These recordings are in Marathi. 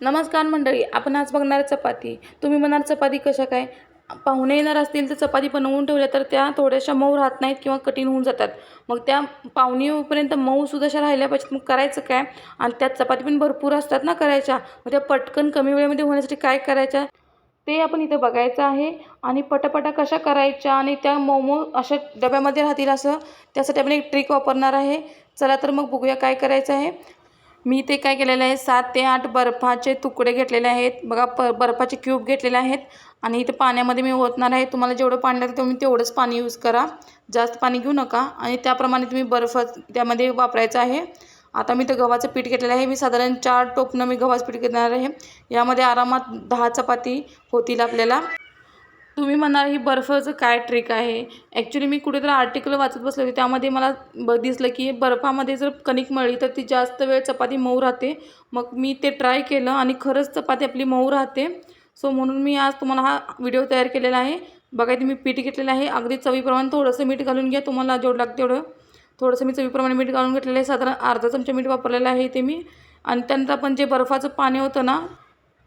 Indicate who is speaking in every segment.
Speaker 1: नमस्कार मंडळी आपण आज बघणार चपाती. तुम्ही म्हणाल चपाती कशा काय? पाहुणे येणार असतील तर चपाती बनवून ठेवल्या तर त्या थोड्याशा मऊ राहत नाहीत किंवा कठीण होऊन जातात. मग त्या पाहुणे येऊपर्यंत मऊ सुद्धाशा राहिल्या पाहिजेत. मग करायचं काय? आणि त्यात चपाती पण भरपूर असतात ना करायच्या. मग त्या पटकन कमी वेळेमध्ये होण्यासाठी काय करायच्या ते आपण इथं बघायचं आहे. आणि पटापटा कशा करायच्या? आणि त्या मोमो अशा डब्यामध्ये राहतील असं त्यासाठी आपण एक ट्रिक वापरणार आहे. चला तर मग बघूया काय करायचं आहे. मी ते काय केलेलं आहे सात ते आठ बर्फाचे तुकडे घेतलेले आहेत. बघा प बर्फाचे क्यूब घेतलेले आहेत. आणि इथे पाण्यामध्ये मी ओतणार आहे. तुम्हाला जेवढं पाणी लागतं तुम्ही तेवढंच पाणी यूज करा. जास्त पाणी घेऊ नका. आणि त्याप्रमाणे तुम्ही बर्फ त्यामध्ये वापरायचं आहे. आता मी ते गव्हाचं पीठ घेतलेलं आहे. मी साधारण चार टोपनं मी गव्हाचं पीठ घेणार आहे. यामध्ये आरामात दहा चपाती होतील आपल्याला. तुम्ही म्हणाल ही बर्फाचं काय ट्रिक आहे? ॲक्च्युली मी कुठेतरी आर्टिकल वाचत बसले होते त्यामध्ये मला ब दिसलं की बर्फामध्ये जर कणिक मळली तर ती जास्त वेळ चपाती मऊ राहते. मग मी ते ट्राय केलं आणि खरंच चपाती आपली मऊ राहते. सो म्हणून मी आज तुम्हाला हा व्हिडिओ तयार केलेला आहे. बघा इथे मी पीठ घेतलेलं आहे. अगदी चवीप्रमाणे थोडंसं मीठ घालून घ्या. तुम्हाला जेवढं लागतं तेवढं. थोडंसं मी चवीप्रमाणे मीठ घालून घेतलेलं आहे. साधारण अर्धा चमचा मीठ वापरलेलं आहे इथे मी. आणि त्यानंतर आपण जे बर्फाचं पाणी होतं ना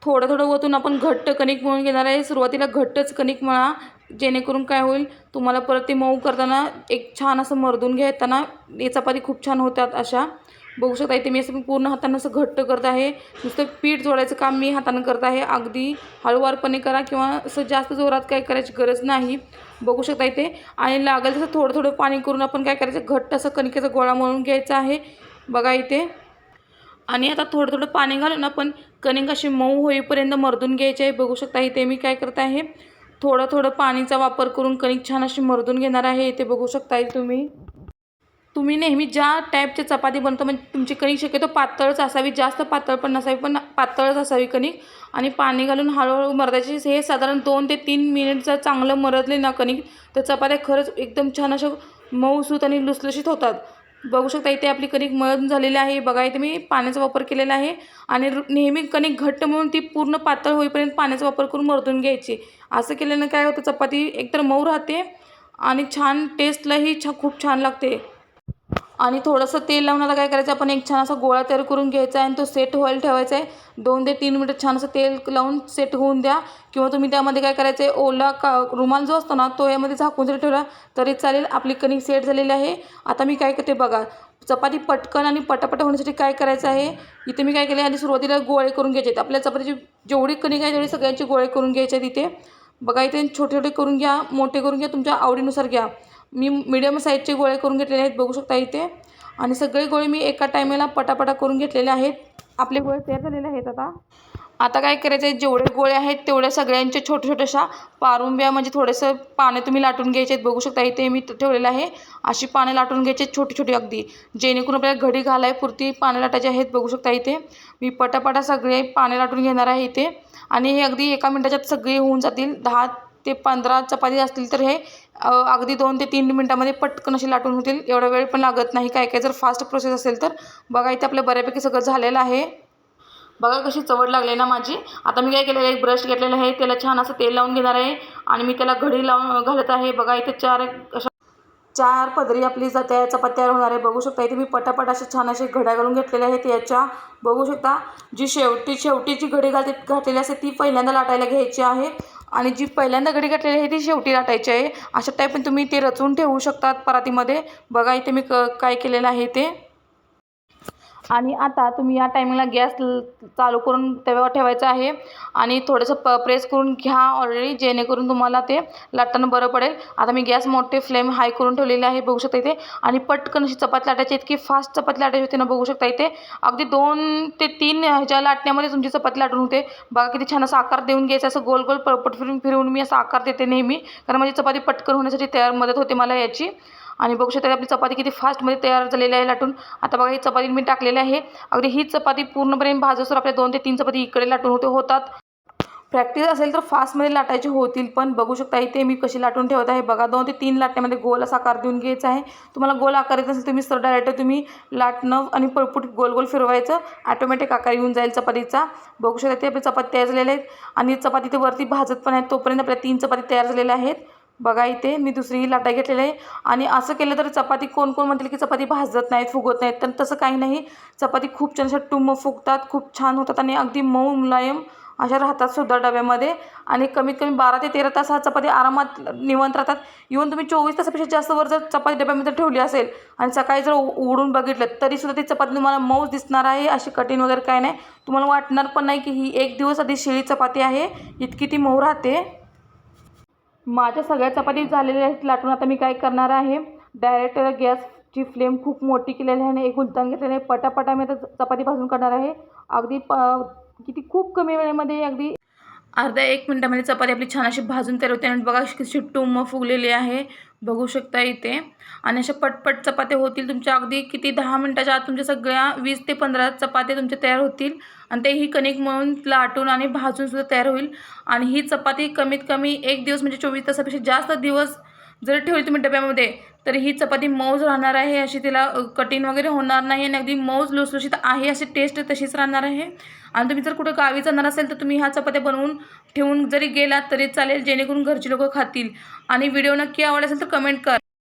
Speaker 1: थोडं थोडं वतून आपण घट्ट कणिक मळून घेणार आहे. सुरुवातीला घट्टच कणिक मळा जेणेकरून काय होईल तुम्हाला परत ते मऊ करताना एक छान असं मर्दून घेताना हे चपाती खूप छान होतात अशा. बघू शकता इथे मी असं पूर्ण हातानं असं घट्ट करत आहे. नुसतं पीठ जोडायचं काम मी हातानं करत आहे. अगदी हळूवारपणे करा किंवा असं जास्त जोरात काय करायची गरज नाही. बघू शकता इथे. आणि लागेल तसं थोडं थोडं पाणी करून आपण काय करायचं घट्ट असं कणकेचा गोळा मळून घ्यायचा आहे. बघा इथे. आणि आता थोडं थोडं पाणी घालून आपण कणिक अशी मऊ होईपर्यंत मर्दून घ्यायचे आहे. बघू शकता इथे मी काय करत आहे. थोडं थोडं पाणीचा वापर करून कणिक छान अशी मर्दून घेणार आहे. इथे बघू शकता तुम्ही. तुम्ही नेहमी ज्या टाईपचे चपाती बनतो म्हणजे तुमची कणिक शक्यतो पातळच असावी जास्त पातळ पण नसावी पण पातळच असावी कणिक. आणि पाणी घालून हळूहळू मरदायची हे साधारण दोन ते तीन मिनिट जर चांगलं मरदले ना कणिक तर चपात्या खरंच एकदम छान अशा मऊसूत आणि लुसलुशीत होतात. बघू शकता इथे आपली कणिक मळून झालेली आहे. बघा इथे मी पाण्याचा वापर केलेला आहे. आणि नेहमी कणिक घट्ट म्हणून ती पूर्ण पातळ होईपर्यंत पाण्याचा वापर करून मरतून घ्यायची. असं केल्यानं काय होतं चपाती एकतर मऊ राहते आणि छान टेस्टलाही छा खूप छान लागते. आणि थोडंसं तेल लावून आता काय करायचं आपण एक छान असा गोळा तयार करून घ्यायचा आहे आणि तो सेट व्हायला ठेवायचा आहे. दोन ते तीन मिनटं छान असं तेल लावून सेट होऊन द्या. किंवा तुम्ही त्यामध्ये काय करायचं आहे ओला का रुमाल जो असतो ना तो यामध्ये झाकून जरी ठेवला तरी चालेल. आपली कणिक सेट झालेली आहे. आता मी काय करते बघा चपाती पटकन आणि पटापट होण्यासाठी काय करायचं आहे इथे मी काय केले आधी सुरुवातीला गोळे करून घ्यायचे. आहेत आपल्या चपातीची जेवढी कणिक आहे तेवढी सगळ्यांची गोळे करून घ्यायचे आहेत इथे बघा इथे छोटे छोटे करून घ्या मोठे करून घ्या तुमच्या आवडीनुसार घ्या. मी मिडियम साईजचे गोळे करून घेतलेले आहेत बघू शकता इथे. आणि सगळे गोळे मी एका टायमेला पटापटा करून घेतलेले आहेत. आपले गोळे तयार झालेले आहेत आता. आता काय करायचं आहे? जेवढे गोळे आहेत तेवढ्या सगळ्यांच्या छोट्या छोट्याशा पारुंब्या म्हणजे थोडंसं पाने तुम्ही लाटून घ्यायचे आहेत. बघू शकता इथे मी ठेवलेलं आहे. अशी पाने लाटून घ्यायचे आहेत छोटी छोटी अगदी. जेणेकरून आपल्याला घडी घालाय पुरती पाने लाटायचे आहेत बघू शकता इथे. मी पटापटा सगळे पाने लाटून घेणार आहे इथे. आणि हे अगदी एका मिनटाच्यात सगळे होऊन जातील. दहा ते पंधरा चपाती असतील तर हे अगदी दोन ते तीन मिनटामध्ये पटकन असे लाटून होतील. एवढा वेळ पण लागत नाही. काय काय जर फास्ट प्रोसेस असेल तर. बघा इथे आपलं बऱ्यापैकी सगळं झालेलं आहे. बघा कशी चवड लागली ना माझी. आता मी काय केलेलं आहे? एक ब्रश घेतलेला आहे. त्याला छान असं तेल लावून घेणार आहे. आणि मी त्याला घडी लावून घालत आहे. बघा इथे चार अशा चार पदरी आपली ज- त्या चपाती तयार होणार आहे. बघू शकता इथे मी पटापट असे छान असे घड्या घालून घेतलेल्या आहेत याच्या. बघू शकता जी शेवटी शेवटी जी घडी घालते घातलेली असते ती पहिल्यांदा लाटायला घ्यायची आहे. आणि जी पहिल्यांदा घडी घातलेली आहे ती शेवटी गाठायची आहे. अशा टाईपने तुम्ही ते रचून ठेवू शकतात परातीमध्ये. बघा इथे मी क काय केलेलं आहे ते. आणि आता तुम्ही या टायमिंगला गॅस चालू करून तव्यावर ठेवायचा आहे. आणि थोडंसं प प्रेस करून घ्या ऑलरेडी जेणेकरून तुम्हाला ते लाटताना बरं पडेल. आता मी गॅस मोठे फ्लेम हाय करून ठेवलेले आहे बघू शकता इथे. आणि पटकन अशी चपाती लाटायची इतकी फास्ट चपाती लाटायची होती ना बघू शकता इथे. अगदी दोन ते तीन ह्याच्या लाटण्यामध्ये तुमची चपाती लाटून होते. बघा किती छान असा आकार देऊन घ्यायचा असं गोल गोल पळपट फिरून फिरवून मी असा आकार देते नेहमी. कारण माझी चपाती पटकन होण्यासाठी तयार मदत होते मला याची. आणि बघू शकता आपली चपाती किती फास्टमध्ये तयार झालेली आहे लाटून. आता बघा ही चपाती मी टाकलेली आहे. अगदी ही चपाती पूर्णपणे भाजसर आपल्या दोन ते तीन चपाती इकडे लाटून होते होतात. प्रॅक्टिस असेल तर फास्टमध्ये लाटायचे होतील पण बघू शकता इथे मी कशी लाटून ठेवत आहे. बघा दोन ते तीन लाटण्यामध्ये गोल असा आकार देऊन घ्यायचा आहे. तुम्हाला गोल आकार येत असेल तुम्ही सर डायरेक्ट तुम्ही लाटणं आणि पळपुट गोल गोल फिरवायचं. ॲटोमॅटिक आकार येऊन जाईल चपातीचा. बघू शकता ते आपली चपाती तयार झालेल्या आहेत. आणि चपाती ते वरती भाजत पण आहेत तोपर्यंत आपल्या तीन चपाती तयार झालेल्या आहेत. बघा इथे मी दुसरी लाटा घेतलेली आहे. आणि असं केलं तर चपाती कोण कोण म्हणतील की चपाती भाजत नाहीत फुगत नाहीत. तर तसं काही नाही. चपाती खूप छान अशा टुम फुगतात खूप छान होतात आणि अगदी मऊ मुलायम अशा राहतात सुद्धा डब्यामध्ये. आणि कमीत कमी बारा ते तेरा तास हा चपाती आरामात निवंत राहतात. इवन तुम्ही चोवीस तासापेक्षा जास्त वर जर चपाती डब्यामध्ये ठेवली असेल आणि सकाळी जर उ- उघडून बघितलं तरीसुद्धा ती चपाती तुम्हाला मऊच दिसणार आहे अशी कठीण वगैरे काय नाही. तुम्हाला वाटणार पण नाही की ही एक दिवस आधी शिळी चपाती आहे इतकी ती मऊ राहते. माझ्या सगळ्या चपाती झालेल्या आहेत लाटून आता मी काय करणार आहे? डायरेक्ट गॅसची फ्लेम खूप मोठी केलेली आहे आणि एक उलटण घेतलेलं आहे. पटापटा मी आता चपाती भाजून करणार आहे. अगदी प किती खूप कमी वेळेमध्ये अगदी अर्ध्या एक मिनटामध्ये चपाती आपली छान अशी भाजून तयार होते. आणि बघा कशी टुम्म फुगलेली आहे. बघू शकता इथे. आणि अशा पटपट चपात्या होतील तुमच्या. अगदी किती दहा मिनटाच्या आत तुमच्या सगळ्या वीस ते पंधरा चपात्या तुमच्या तयार होतील. आणि ते ही कणिक मळून लाटून आणि भाजून सुद्धा तयार होईल. आणि ही चपाती कमीत कमी एक दिवस म्हणजे चोवीस तासापेक्षा जास्त दिवस जर ठेवली तुम्ही डब्यामध्ये तर ही चपाती मऊज राहणार आहे अशी तिला कटिंग कठीण वगैरे होणार नाही आणि अगदी मऊज लुसलुशीत आहे अशी टेस्ट तशीच राहणार आहे. आणि तुम्ही जर कुठं गावी जाणार असेल तर तुम्ही ह्या चपात्या बनवून ठेवून जरी गेलात तरी चालेल जेणेकरून घरचे लोक खातील. आणि व्हिडिओ नक्की आवडला असेल तर कमेंट कर.